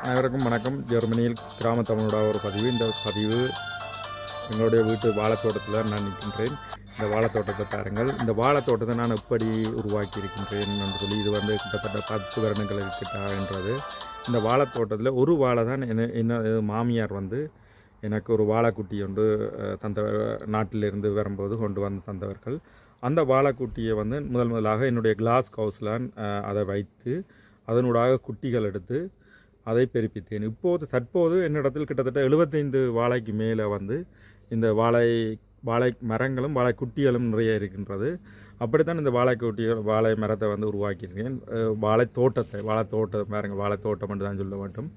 அனைவருக்கும் வணக்கம். ஜெர்மனியில் கிராம தமிழோட ஒரு பதிவு. இந்த பதிவு எங்களுடைய வீட்டு வாழைத்தோட்டத்தில் நான் நிற்கின்றேன். இந்த வாழைத்தோட்டத்தை பாருங்கள். இந்த வாழைத்தோட்டத்தை நான் எப்படி உருவாக்கி இருக்கின்றேன் என்று சொல்லி இது வந்து கிட்டத்தட்ட பத்து வருடங்களுக்கு கிட்ட இந்த வாழைத்தோட்டத்தில் ஒரு வாழை தான் என்ன என்ன மாமியார் வந்து எனக்கு ஒரு வாழைக்குட்டி ஒன்று தந்த தந்தவர் நாட்டிலிருந்து வரும்போது கொண்டு வந்து தந்தவர்கள். அந்த வாழைக்குட்டியை வந்து முதல் முதலாக என்னுடைய கிளாஸ் கவுஸ்லான் அதை வைத்து அதனூடாக குட்டிகள் எடுத்து அதை பெருப்பித்தேன். இப்போது தற்போது என்னிடத்தில் கிட்டத்தட்ட எழுபத்தைந்து வாழைக்கு மேலே வந்து இந்த வாழை வாழை மரங்களும் வாழை குட்டிகளும் நிறைய இருக்கின்றது. அப்படித்தான் இந்த வாழை குட்டிகள் வாழை மரத்தை வந்து உருவாக்கியிருக்கேன். வாழை தோட்டத்தை வாழை தோட்டம் பாருங்க வாழை தோட்டம் என்று தான் சொல்ல வேண்டும்.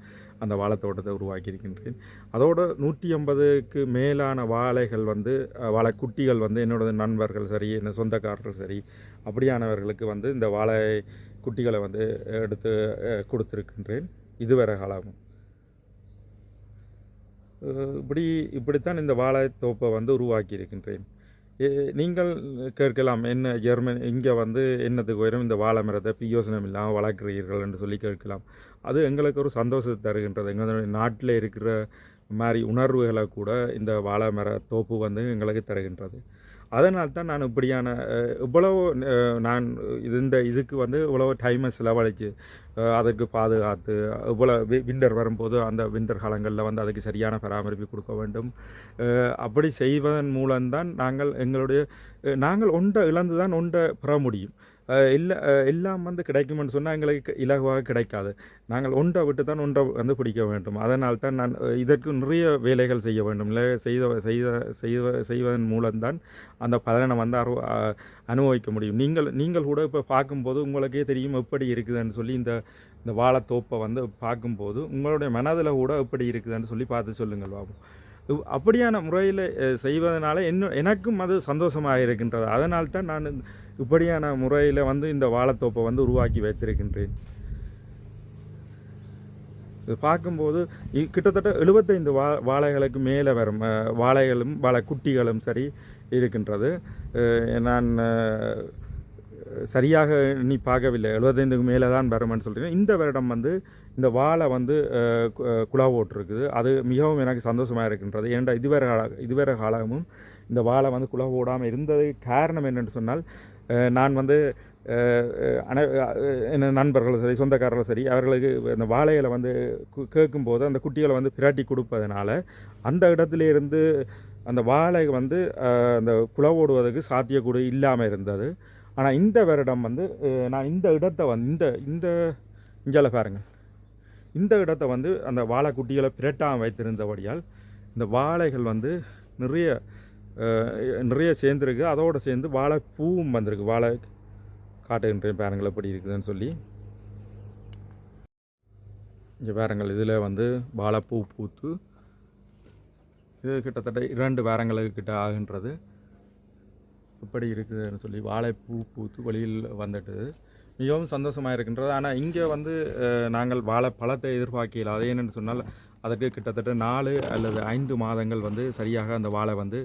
அந்த வாழை தோட்டத்தை உருவாக்கியிருக்கின்றேன். அதோடு நூற்றி ஐம்பதுக்கு மேலான வாழைகள் வந்து வாழை குட்டிகள் வந்து என்னோட நண்பர்கள் சரி என்ன சொந்தக்காரர்கள் சரி அப்படியானவர்களுக்கு வந்து இந்த வாழை குட்டிகளை வந்து எடுத்து கொடுத்துருக்கின்றேன். இதுவரை காலமும் இப்படி இப்படித்தான் இந்த வாழைத்தோப்பை வந்து உருவாக்கி இருக்கின்றேன் நீங்கள் கேட்கலாம் என்ன ஜெர்மன் இங்கே வந்து என்னத்துக்கு உயரம் இந்த வாழை மரத்தை பியோசனம் இல்லாமல் வளர்க்குறீர்கள் என்று சொல்லி கேட்கலாம். அது எங்களுக்கு ஒரு சந்தோஷத்தை தருகின்றது. எங்களுடைய நாட்டில் இருக்கிற மாதிரி உணர்வுகளை கூட இந்த வாழை மர தோப்பு வந்து எங்களுக்கு தருகின்றது. அதனால் தான் நான் இப்படியான இவ்வளவு நான் இது இந்த இதுக்கு வந்து இவ்வளவு டைமை செலவழித்து அதுக்கு அதற்கு பாதுகாத்து இவ்வளோ விண்டர் வரும்போது அந்த விண்டர் காலங்களில் வந்து அதுக்கு சரியான பராமரிப்பு கொடுக்க வேண்டும். அப்படி செய்வதன் மூலம்தான் நாங்கள் எங்களுடைய நாங்கள் ஒன்றை இழந்து தான் ஒன்றை பெற முடியும். இல்லை எல்லாம் வந்து கிடைக்கும்னு சொன்னால் எங்களுக்கு இலகுவாக கிடைக்காது. நாங்கள் ஒன்றை விட்டு தான் ஒன்றை வந்து பிடிக்க வேண்டும். அதனால் தான் நான் இதற்கு நிறைய வேலைகள் செய்ய வேண்டும். இல்லை செய்த செய்த செய்வ செய்வதன் மூலம்தான் அந்த பலனை வந்து அரு அனுபவிக்க முடியும். நீங்கள் நீங்கள் கூட இப்போ பார்க்கும்போது உங்களுக்கே தெரியும் எப்படி இருக்குதுன்னு சொல்லி இந்த இந்த வாழைத்தோப்பை வந்து பார்க்கும்போது உங்களுடைய மனதில் கூட எப்படி இருக்குதுன்னு சொல்லி பார்த்து சொல்லுங்கள் பாபு. அப்படியான முறையில் செய்வதனால என்ன எனக்கும் அது சந்தோஷமாக இருக்கின்றது. அதனால் தான் நான் இப்படியான முறையில் வந்து இந்த வாழைத்தோப்பை வந்து உருவாக்கி வைத்திருக்கின்றேன். இது பார்க்கும்போது கிட்டத்தட்ட எழுபத்தைந்து வா வாழைகளுக்கு மேலே வரும் வாழைகளும் வாழை குட்டிகளும் சரி இருக்கின்றது. நான் சரியாக நீ பார்க்கவில்லை. எழுபத்தைந்துக்கு மேலே தான் வரும்னு சொல்கிறேன் இந்த வருடம் வந்து இந்த வாழை வந்து அஹ், ஓட்டிருக்குது அது மிகவும் எனக்கு சந்தோஷமாக இருக்கின்றது. ஏன்டா இதுவரை கால இதுவரை காலமும் இந்த வாழை வந்து குலா ஓடாமல் இருந்தது காரணம் என்னென்னு சொன்னால் நான் வந்து அனை என்ன நண்பர்களும் சரி சொந்தக்காரர்களும் சரி அவர்களுக்கு அந்த வாழையில் வந்து கேட்கும்போது அந்த குட்டிகளை வந்து பிரட்டி கொடுப்பதனால அந்த இடத்துல இருந்து அந்த வாழை வந்து அந்த அந்த குலவோடுவதற்கு சாத்தியக்கூடு இல்லாமல் இருந்தது. ஆனால் இந்த வருடம் வந்து நான் இந்த இடத்த வந்து இந்த இந்த இஞ்சால பாருங்கள். இந்த இடத்த வந்து அந்த வாழை குட்டிகளை பிரட்டாமல் வைத்திருந்தபடியால் இந்த வாழைகள் வந்து நிறைய நிறைய சேர்ந்துருக்கு. அதோடு சேர்ந்து வாழை பூவும் வந்திருக்கு. வாழை காட்டுகின்றேன் பாருங்கள் எப்படி இருக்குதுன்னு சொல்லி. இங்கே பாருங்கள் இதில் வந்து வாழைப்பூ பூத்து இது கிட்டத்தட்ட இரண்டு வாரங்களுக்கு கிட்ட ஆகின்றது. எப்படி இருக்குதுன்னு சொல்லி வாழைப்பூ பூத்து வழியில் வந்துட்டு மிகவும் சந்தோஷமாக இருக்கின்றது. ஆனால் இங்கே வந்து நாங்கள் நாங்கள் வாழைப்பழத்தை எதிர்பார்க்கல. அது என்னென்னு சொன்னால் அதற்கு கிட்டத்தட்ட நாலு அல்லது ஐந்து மாதங்கள் வந்து சரியாக அந்த வாழை வந்து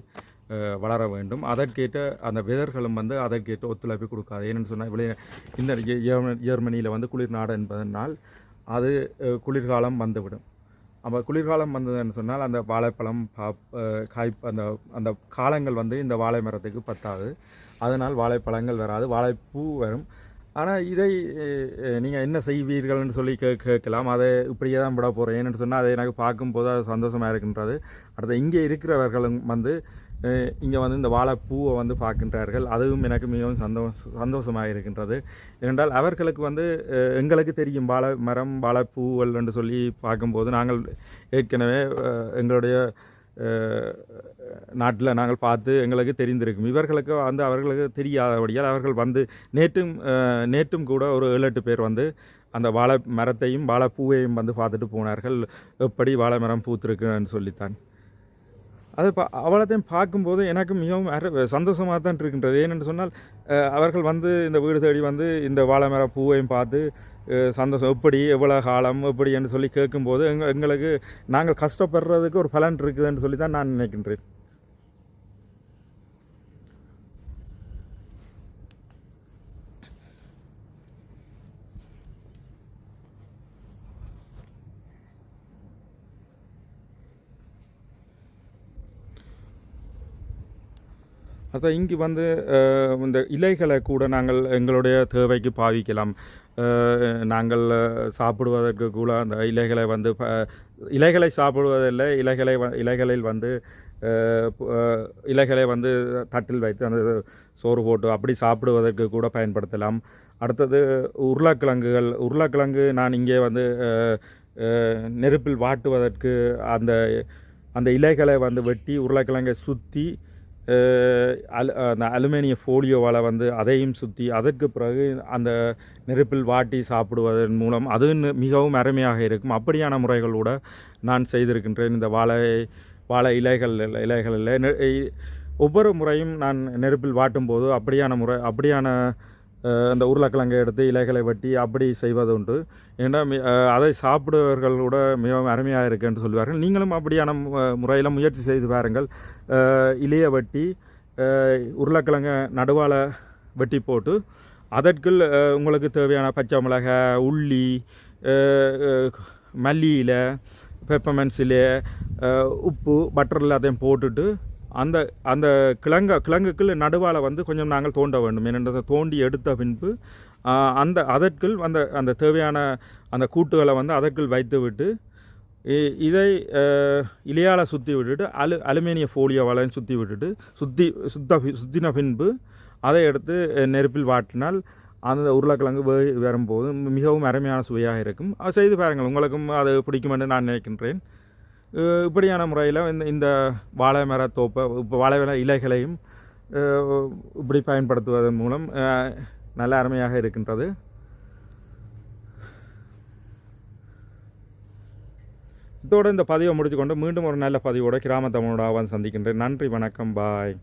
வளர வேண்டும். அதற்கேற்ற அந்த விதர்களும் வந்து அதற்கேற்ற ஒத்துழைப்பு கொடுக்காது. ஏன்னு சொன்னால் இந்த ஜெர்மனியில் வந்து குளிர் நாடு என்பதனால் அது குளிர்காலம் வந்துவிடும். அப்போ குளிர்காலம் வந்ததுன்னு சொன்னால் அந்த வாழைப்பழம் பா- காய் அந்த அந்த காலங்கள் வந்து இந்த வாழை மரத்துக்கு பத்தாது. அதனால் வாழைப்பழங்கள் வராது. வாழைப்பூ வரும். ஆனால் இதை நீங்கள் என்ன செய்வீர்கள்னு சொல்லி கே கேட்கலாம். அதை இப்படியே தான் விட போகிறேன் ஏன்னு சொன்னால் அதை எனக்கு பார்க்கும்போது அது சந்தோஷமாக இருக்கின்றது. அடுத்து இங்கே இருக்கிறவர்களும் வந்து இங்கே வந்து இந்த வாழைப்பூவை வந்து பார்க்கின்றார்கள். அதுவும் எனக்கு மிகவும் சந்தோஷ சந்தோஷமாக இருக்கின்றது. ஏனென்றால் அவர்களுக்கு வந்து எங்களுக்கு தெரியும். வாழை மரம் வாழைப்பூவல் என்று சொல்லி பார்க்கும்போது நாங்கள் ஏற்கனவே எங்களுடைய நாட்டில் நாங்கள் பார்த்து எங்களுக்கு தெரிந்திருக்கும். இவர்களுக்கு வந்து அவர்களுக்கு தெரியாதபடியால் அவர்கள் வந்து நேற்றும் நேற்றும் கூட ஒரு ஏழு எட்டு பேர் வந்து அந்த வாழை மரத்தையும் வாழைப்பூவையும் வந்து பார்த்துட்டு போனார்கள். எப்படி வாழை மரம் பூத்திருக்குன்னு சொல்லித்தான். அது பா அவ்வளோத்தையும் பார்க்கும்போது எனக்கு மிகவும் சந்தோஷமாக தான் இருக்கின்றது. ஏனென்று சொன்னால் அவர்கள் வந்து இந்த வீடு தேடி வந்து இந்த வாழை மர பூவையும் பார்த்து சந்தோஷம். எப்படி எவ்வளோ காலம் எப்படி என்று சொல்லி கேட்கும்போது எங்க எங்களுக்கு நாங்கள் கஷ்டப்படுறதுக்கு ஒரு பலன் இருக்குதுன்னு சொல்லி தான் நான் நினைக்கின்றேன். அதான் இங்கே வந்து இந்த இலைகளை கூட நாங்கள் எங்களுடைய தேவைக்கு பாவிக்கலாம். நாங்கள் சாப்பிடுவதற்கு கூட அந்த இலைகளை வந்து ப- இலைகளை சாப்பிடுவதில்லை இலைகளை வ இலைகளில் வந்து இலைகளை வந்து தட்டில் வைத்து அந்த சோறு போட்டு அப்படி சாப்பிடுவதற்கு கூட பயன்படுத்தலாம். அடுத்தது உருளைக்கிழங்குகள். உருளைக்கிழங்கு நான் இங்கே வந்து நெருப்பில் வாட்டுவதற்கு அந்த அந்த இலைகளை வந்து வெட்டி உருளைக்கிழங்கை சுற்றி அலு அந்த அலுமினிய ஃபோலியோவால் வந்து அதையும் சுற்றி அதற்கு பிறகு அந்த நெருப்பில் வாட்டி சாப்பிடுவதன் மூலம் அது மிகவும் அருமையாக இருக்கும். அப்படியான முறைகளோடு நான் செய்திருக்கின்றேன். இந்த வாழை வாழை இலைகள் இலைகளில் நெ- ஒவ்வொரு முறையும் நான் நெருப்பில் வாட்டும் போது அப்படியான முறை அப்படியான அந்த உருளைக்கிழங்கை எடுத்து இலைகளை வெட்டி அப்படி செய்வது உண்டு. ஏன்னா அதை சாப்பிடுவர்கள் கூட மிகவும் அருமையாக இருக்கு என்று சொல்வார்கள் நீங்களும் அப்படியான முறையில் முயற்சி செய்து பாருங்கள். இலையை வெட்டி உருளைக்கிழங்கை நடுவால் வெட்டி போட்டு அதற்குள் உங்களுக்கு தேவையான பச்சை மிளகாய் உள்ளி மல்லியில் பெப்பமென்ஸில் உப்பு பட்டர் எல்லாத்தையும் போட்டுட்டு அந்த அந்த கிழங்க கிழங்குக்குள் நடுவால் வந்து கொஞ்சம் நாங்கள் தோண்ட வேண்டும். ஏனென்றால் தோண்டி எடுத்த பின்பு அந்த அதற்குள் அந்த அந்த தேவையான அந்த கூட்டுகளை வந்து அதற்குள் வைத்து விட்டு இ- இதை இலையால் சுற்றி விட்டுட்டு அலு அலுமினிய ஃபோலியோவாலையும் சுற்றி விட்டுட்டு சுற்றி சுத்த சுற்றின பின்பு அதை எடுத்து நெருப்பில் வாட்டினால் அந்த உருளைக்கிழங்கு வே வரும்போது மிகவும் அருமையான சுவையாக இருக்கும். அது செய்து பாருங்கள். உங்களுக்கும் அது பிடிக்கும் என்று நான் நினைக்கின்றேன். இப்படியான முறையில் இந்த இந்த வாழை மர தோப்பை இப்போ வாழை மர இலைகளையும் இப்படி பயன்படுத்துவதன் மூலம் நல்ல அருமையாக இருக்கின்றது. இதோடு இந்த பதிவை முடித்துக்கொண்டு மீண்டும் ஒரு நல்ல பதிவோடு கிராம தமிழோட சந்திக்கின்றேன். நன்றி வணக்கம் பாய்.